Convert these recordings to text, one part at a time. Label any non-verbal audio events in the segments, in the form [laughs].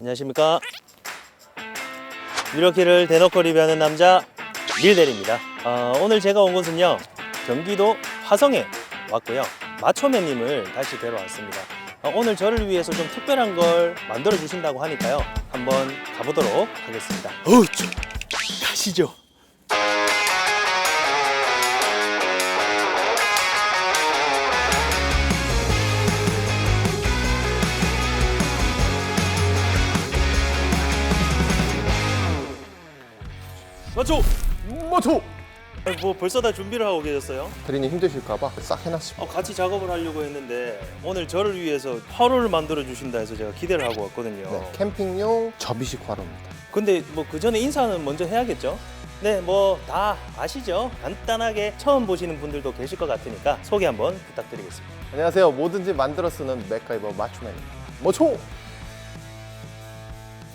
안녕하십니까. 미러키를 대놓고 리뷰하는 남자 밀대리입니다. 어, 오늘 제가 온 곳은요 경기도 화성에 왔고요 마초맨님을 다시 뵈러 왔습니다. 어, 오늘 저를 위해서 좀 특별한 걸 만들어 주신다고 하니까요 한번 가보도록 하겠습니다. 어우, 좀 가시죠. 마초. 뭐죠? 뭐 벌써 다 준비를 하고 계셨어요? 대리님 힘드실까봐 싹 해놨습니다. 어, 같이 작업을 하려고 했는데 오늘 저를 위해서 화로를 만들어 주신다 해서 제가 기대를 하고 왔거든요. 네, 캠핑용 접이식 화로입니다. 근데 뭐 그 전에 인사는 먼저 해야겠죠? 네, 뭐 다 아시죠? 간단하게 처음 보시는 분들도 계실 것 같으니까 소개 한번 부탁드리겠습니다. 안녕하세요. 뭐든지 만들어 쓰는 맥가이버 마초맨입니다. 뭐죠?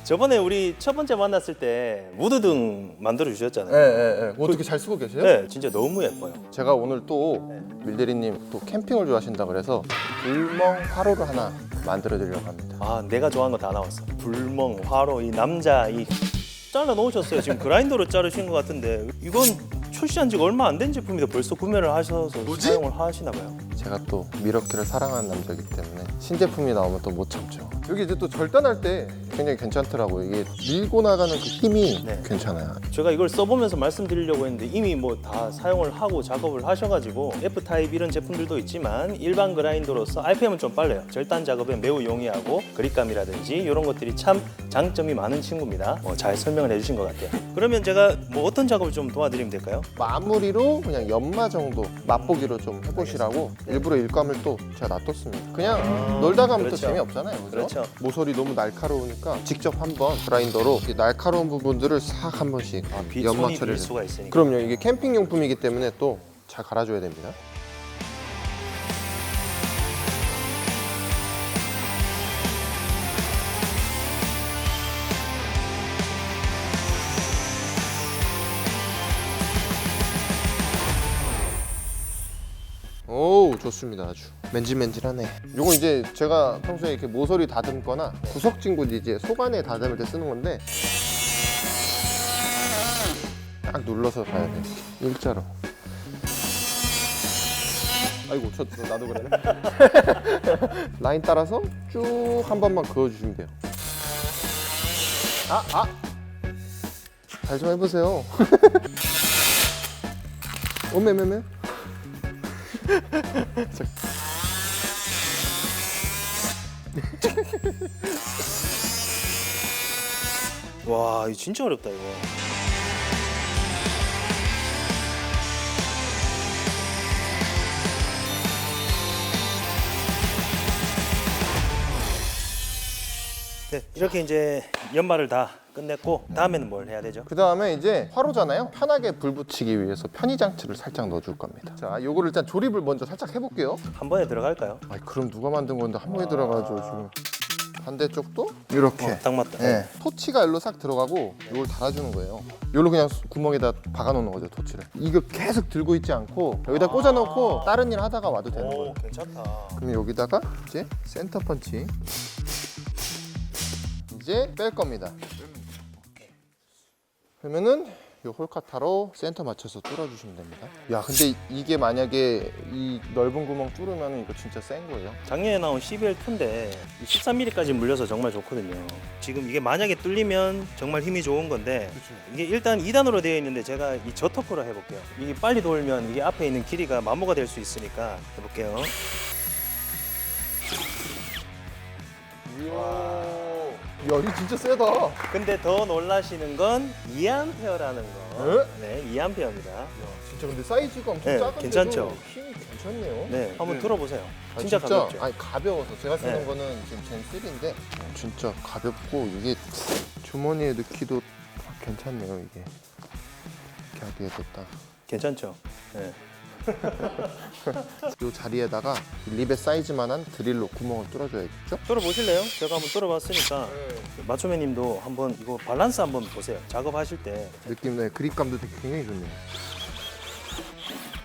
저번에 우리 첫 번째 만났을 때 무드등 만들어 주셨잖아요. 네, 네, 네. 어떻게 잘 쓰고 계세요? 네, 진짜 너무 예뻐요. 제가 오늘 또 네. 밀대리님 또 캠핑을 좋아하신다 그래서 불멍 화로를 하나 만들어 드리려고 합니다. 아, 내가 좋아하는 거 다 나왔어. 불멍, 화로, 이 남자 이 잘라 놓으셨어요. 지금 그라인더로 자르신 것 같은데 이건 출시한 지가 얼마 안 된 제품인데 벌써 구매를 하셔서 사용을 하시나 봐요. 제가 또 미러키를 사랑하는 남자이기 때문에 신제품이 나오면 또 못 참죠. 여기 이제 또 절단할 때 굉장히 괜찮더라고요. 이게 밀고 나가는 그 힘이 네. 괜찮아요. 제가 이걸 써보면서 말씀드리려고 했는데 이미 뭐 다 사용을 하고 작업을 하셔가지고 F-타입 이런 제품들도 있지만 일반 그라인더로서 RPM은 좀 빨라요. 절단 작업에 매우 용이하고 그립감이라든지 이런 것들이 참 장점이 많은 친구입니다. 어, 잘 설명을 해주신 것 같아요. 그러면 제가 뭐 어떤 작업을 좀 도와드리면 될까요? 마무리로 그냥 연마 정도 맛보기로 좀 해보시라고 일부러 일감을 또 제가 놔뒀습니다. 그냥 아, 놀다 가면 그렇죠. 또 재미없잖아요. 그죠? 그렇죠. 모서리 너무 날카로우니까 직접 한번 그라인더로 이 날카로운 부분들을 싹 한 번씩 아, 비, 연마 손이 빌 처리를. 수가 있으니까. 그럼요. 이게 캠핑 용품이기 때문에 또 잘 갈아줘야 됩니다. 좋습니다 아주. 맨질맨질하네. 요거 이제 제가 평소에 이렇게 모서리 다듬거나 구석진구 이제 속안에 다듬을 때 쓰는 건데 딱 눌러서 가야 돼. 일자로. 아이고 저 나도 그러네. [laughs] 라인 따라서 쭉 한 번만 그어주시면 돼요. 아! 아! 잘 좀 해보세요. [laughs] 오메메메 [laughs] 와, 이거 진짜 어렵다 이거. 네, 이렇게 이제 연말을 다 끝냈고 다음에는 뭘 해야 되죠? 그 다음에 이제 화로잖아요. 편하게 불 붙이기 위해서 편의 장치를 살짝 넣어줄 겁니다. 자, 요거를 일단 조립을 먼저 살짝 해볼게요. 한 번에 들어갈까요? 아, 그럼 누가 만든 건데 한 번에 들어가죠 지금. 반대쪽도 이렇게. 어, 딱 맞다. 네. 토치가 일로 싹 들어가고 이걸 달아주는 거예요. 이걸로 그냥 구멍에다 박아놓는 거죠 토치를. 이거 계속 들고 있지 않고 여기다 꽂아놓고 다른 일 하다가 와도 되는 거예요. 오, 괜찮다. 그럼 여기다가 이제 센터 펀치 이제 뺄 겁니다. 그러면은 이 홀카타로 센터 맞춰서 뚫어주시면 됩니다. 야, 근데 이게 만약에 이 넓은 구멍 뚫으면 이거 진짜 센 거예요. 작년에 나온 CBL2인데 13mm까지 물려서 정말 좋거든요. 지금 이게 만약에 뚫리면 정말 힘이 좋은 건데 이게 일단 2단으로 되어 있는데 제가 이 저토크로 해볼게요. 이게 빨리 돌면 이게 앞에 있는 길이가 마모가 될 수 있으니까 해볼게요. 이야, 야, 이거 진짜 세다. 근데 더 놀라시는 건 2A라는 거. 네, 2A입니다. 진짜 근데 사이즈가 엄청 네, 작은데도 괜찮죠? 힘이 괜찮네요. 네, 한번 들어보세요. 아, 진짜, 가볍죠? 아니 가벼워서 제가 쓰는 네. 거는 지금 젠 3인데 진짜 가볍고 이게 주머니에 넣기도 괜찮네요 이게 이렇게 하기에도 딱. 괜찮죠? 네. [laughs] 이 자리에다가 립의 사이즈만한 드릴로 구멍을 뚫어줘야겠죠? 뚫어보실래요? 제가 한번 뚫어봤으니까 마초맨님도 한번 이거 밸런스 한번 보세요. 작업하실 때 느낌 네 그립감도 되게 굉장히 좋네요.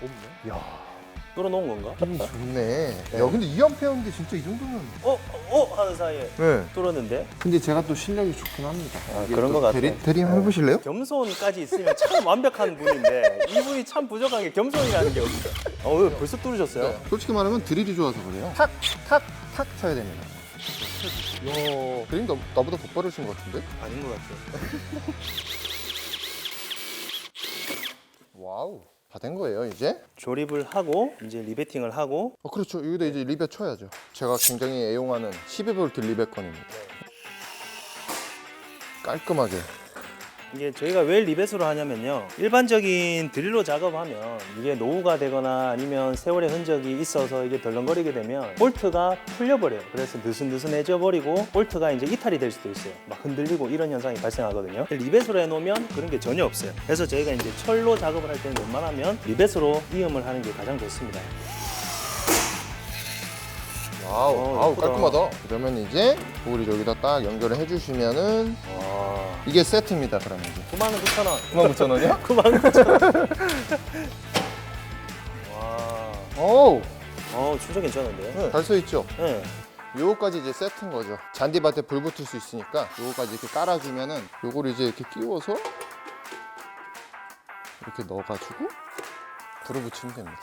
없네. 야 뚫어놓은 건가? 힘이 좋네. 야 근데 2암페어인데 진짜 이 정도면. 어? 어? 하는 사이에 네. 뚫었는데 근데 제가 또 실력이 좋긴 합니다. 아, 이게 그런 또 것 같아. 대리, 대리 한번 해보실래요? 겸손까지 있으면 참 [laughs] 완벽한 분인데 이분이 참 부족한 게 겸손이라는 게 어디죠? 어, 왜 벌써 뚫으셨어요? 네. 솔직히 말하면 드릴이 좋아서 그래요. 탁, 탁, 탁 쳐야 됩니다. 요 그림 너, 나보다 더 빠르신 것 같은데? 아닌 것 같아요. [laughs] 와우. 다 된 거예요, 이제? 조립을 하고 이제 리베팅을 하고 어, 그렇죠. 여기다 이제 리벳 쳐야죠. 제가 굉장히 애용하는 12V 리벳건입니다. 깔끔하게. 이게 저희가 왜 리벳으로 하냐면요. 일반적인 드릴로 작업하면 이게 노후가 되거나 아니면 세월의 흔적이 있어서 이게 덜렁거리게 되면 볼트가 풀려버려요. 그래서 느슨느슨해져 버리고 볼트가 이제 이탈이 될 수도 있어요. 막 흔들리고 이런 현상이 발생하거든요. 리벳으로 해놓으면 그런 게 전혀 없어요. 그래서 저희가 이제 철로 작업을 할 때는 웬만하면 리벳으로 이음을 하는 게 가장 좋습니다. 와우, 어, 아우 예쁘다. 깔끔하다. 그러면 이제 우리 여기다 딱 연결을 해주시면은 와. 이게 세트입니다. 그러면 이제. 9만 원 9천 [laughs] 원. 99,000원이요? 9만 9천 원. 와. 오, 어, 진짜 괜찮은데요? 잘써 있죠. 네. 요거까지 이제 세트인 거죠. 잔디밭에 불 붙을 수 있으니까 요거까지 이렇게 깔아주면은 요거를 이제 이렇게 끼워서 이렇게 넣어가지고 불을 붙이면 됩니다.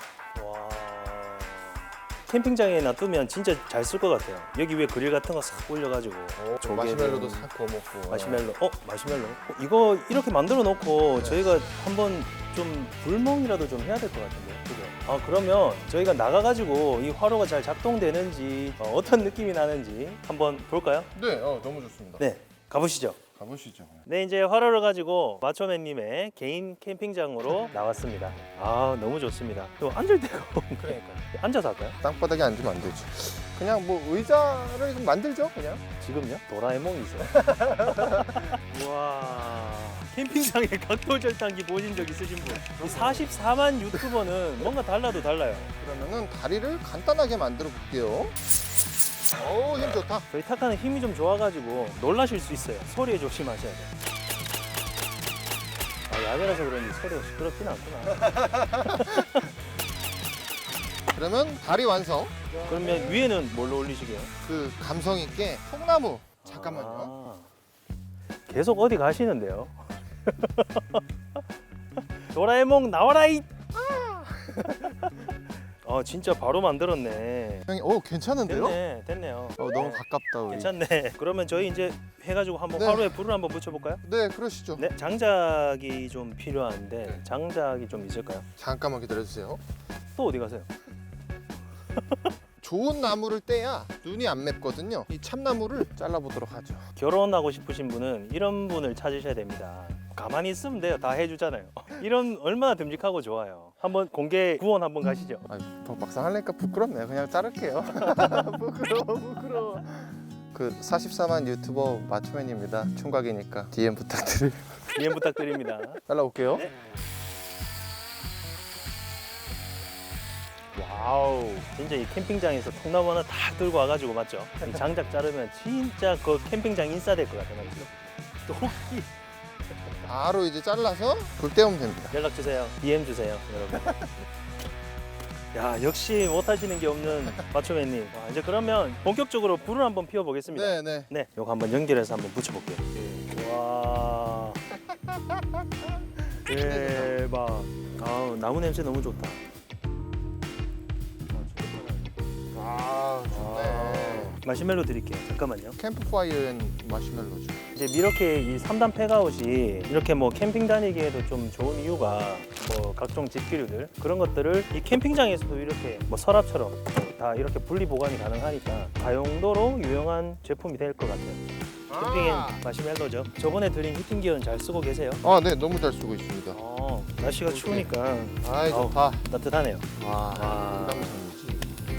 와. 캠핑장에 놔두면 진짜 잘 쓸 것 같아요. 여기 위에 그릴 같은 거 싹 올려가지고 조개든, 마시멜로도 싹 구워 먹고. 마시멜로. 어, 마시멜로. 어, 이거 이렇게 만들어 놓고 네. 저희가 한번 좀 불멍이라도 좀 해야 될 것 같은데요. 그죠? 아 그러면 저희가 나가가지고 이 화로가 잘 작동되는지 어, 떤 느낌이 나는지 한번 볼까요? 네, 어, 너무 좋습니다. 네, 가보시죠. 가보시죠. 네, 이제 화로를 가지고 마초맨님의 개인 캠핑장으로 [laughs] 나왔습니다. 아, 너무 좋습니다. 또 앉을 데가 없네. 그러니까 앉아서 할까요? 땅바닥에 앉으면 안 되죠. 그냥 뭐 의자를 좀 만들죠, 그냥. 지금요? 도라에몽이 있어요. [laughs] 와 캠핑장에 각도 절단기 보신 적 있으신 분? 이 44만 유튜버는 뭔가 달라도 달라요. 그러면은 다리를 간단하게 만들어 볼게요. 어우, 힘 좋다. 저희 타카는 힘이 좀 좋아가지고 놀라실 수 있어요. 소리에 조심하셔야 돼요. 아, 야외라서 그런지 소리가 시끄럽진 않구나. [laughs] 그러면 다리 완성. 그러면 위에는 뭘로 올리시게요? 그 감성 있게 통나무. 잠깐만요. 아, 계속 어디 가시는데요? [laughs] 도라에몽 나와라 이. 아 진짜 바로 만들었네. 형이, 어, 괜찮은데요? 됐네, 됐네요. 어, 너무 가깝다, 우리. 괜찮네. 그러면 저희 이제 해가지고 한번 네. 화로에 불을 한번 붙여볼까요? 네, 그러시죠. 네, 장작이 좀 필요한데 네. 장작이 좀 있을까요? 잠깐만 기다려주세요. 또 어디 가세요? 좋은 나무를 떼야 눈이 안 맵거든요. 이 참나무를 잘라보도록 하죠. 결혼하고 싶으신 분은 이런 분을 찾으셔야 됩니다. 가만히 있으면 돼요. 다 해주잖아요. [laughs] 이런 얼마나 듬직하고 좋아요. 한번 공개 구원 한번 가시죠. 아, 더 막상 하려니까 부끄럽네요. 그냥 자를게요. [laughs] 부끄러워, 부끄러워. 그 44만 유튜버 마초맨입니다. 총각이니까 DM 부탁드릴. 이해 부탁드립니다. 잘라올게요. 네. 와우, 진짜 이 캠핑장에서 통나무 하나 딱 들고 와가지고 맞죠? 이 장작 자르면 진짜 그 캠핑장 인싸 될 것 같아요. 맞죠? 도끼 바로 이제 잘라서 불 때우면 됩니다. 연락 주세요. DM 주세요, 여러분. [laughs] 야 역시 못하시는 게 없는 마초맨님. 와, 이제 그러면 본격적으로 불을 한번 피워보겠습니다. 네, 네. 네, 요거 한번 연결해서 한번 붙여볼게요. 와, 대박. 아우 나무 냄새 너무 좋다. 아, 좋네. 마시멜로 드릴게요. 잠깐만요. 캠프파이어엔 마시멜로죠. 이제 이렇게 이 3단 팩아웃이 이렇게 뭐 캠핑 다니기에도 좀 좋은 이유가 뭐 각종 집기류들 그런 것들을 이 캠핑장에서도 이렇게 뭐 서랍처럼 다 이렇게 분리 보관이 가능하니까 다용도로 유용한 제품이 될 것 같아요. 캠핑엔 마시멜로죠. 저번에 드린 히팅 기어는 잘 쓰고 계세요? 아, 네, 너무 잘 쓰고 있습니다. 어, 날씨가 추우니까 아이, 아우. 좋다. 따뜻하네요. 와, 와.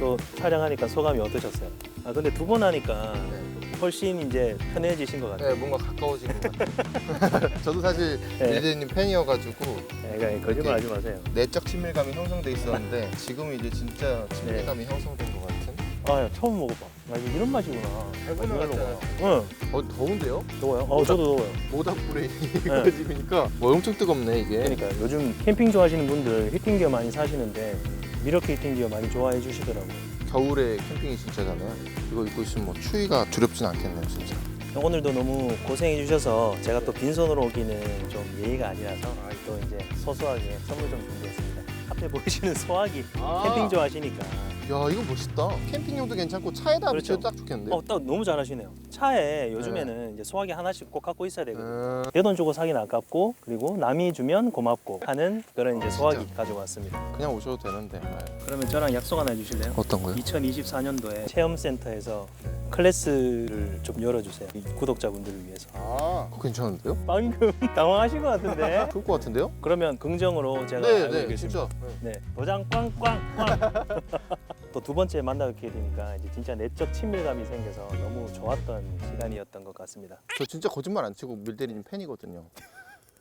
또 촬영하니까 소감이 어떠셨어요? 아 근데 두 번 하니까 네. 훨씬 이제 편해지신 것 같아요. 네, 뭔가 가까워진 것 같아요. [laughs] 저도 사실 네. 리제님 팬이어가지고 네, 거짓말 하지 마세요. 내적 친밀감이 형성돼 있었는데 [laughs] 지금은 이제 진짜 친밀감이 형성된 것 같은. 아 처음 먹어봐. 아 이게 이런 맛이구나. 해보면 마시멜로가. 알잖아요. 응, 어 더운데요? 더워요. 어 저도 더워요. 모닥불에 이거 집으니까 뭐 엄청 뜨겁네 이게. 그러니까 요즘 캠핑 좋아하시는 분들 히팅 기어 많이 사시는데 미러케이팅 기어 많이 좋아해 주시더라고요. 겨울에 캠핑이 진짜잖아요. 이거 입고 있으면 뭐 추위가 두렵진 않겠네요, 진짜. 오늘도 너무 고생해 주셔서 제가 또 빈손으로 오기는 좀 예의가 아니라서 또 이제 소소하게 선물 좀 준비했습니다. 앞에 보이시는 소화기 캠핑 좋아하시니까 야, 이거 멋있다. 캠핑용도 괜찮고 차에다 그렇죠. 붙여도 딱 좋겠는데. 어, 딱 너무 잘하시네요. 차에 요즘에는 이제 소화기 하나씩 꼭 갖고 있어야 되거든요. 음, 내 돈 주고 사긴 아깝고 그리고 남이 주면 고맙고 하는 그런 이제 소화기 가지고 왔습니다. 그냥 오셔도 되는데. 네. 그러면 저랑 약속 하나 해주실래요? 어떤 거요? 2024년도에 체험센터에서 클래스를 좀 열어주세요. 이 구독자분들을 위해서. 아, 그거 괜찮은데요? 방금 [laughs] 당황하신 것 같은데. [laughs] 좋을 것 같은데요? 그러면 긍정으로 제가 네, 알고 네, 있겠습니다. 진짜. 네. 네, 도장 꽝꽝꽝. [laughs] 또 두 번째 만나게 되니까 이제 진짜 내적 친밀감이 생겨서 너무 좋았던 시간이었던 것 같습니다. 저 진짜 거짓말 안 치고 밀대리님 팬이거든요.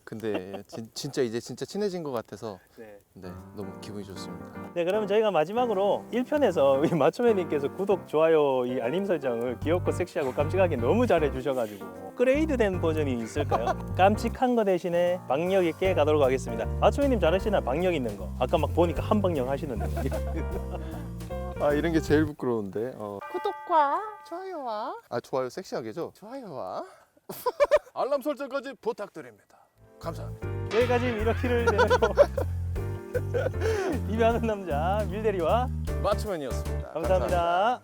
근데 진, 진짜 이제 진짜 친해진 것 같아서 네. 네 너무 기분이 좋습니다. 네, 그러면 저희가 마지막으로 1편에서 이 마초맨님께서 구독, 좋아요, 이 알림 설정을 귀엽고 섹시하고 깜찍하게 너무 잘해 주셔가지고 업그레이드된 버전이 있을까요? [laughs] 깜찍한 거 대신에 박력 있게 가도록 하겠습니다. 마초맨님 잘하시나 박력 있는 거? 아까 막 보니까 한 박력 하시는데. [laughs] 아 이런 게 제일 부끄러운데. 어. 구독과 좋아요와 아 좋아요 섹시하게죠? 좋아요와 [laughs] 알람 설정까지 부탁드립니다. 감사합니다. 여기까지 이렇게를 내놓고 [laughs] 입양하는 남자 밀대리와 마츠맨이었습니다 감사합니다.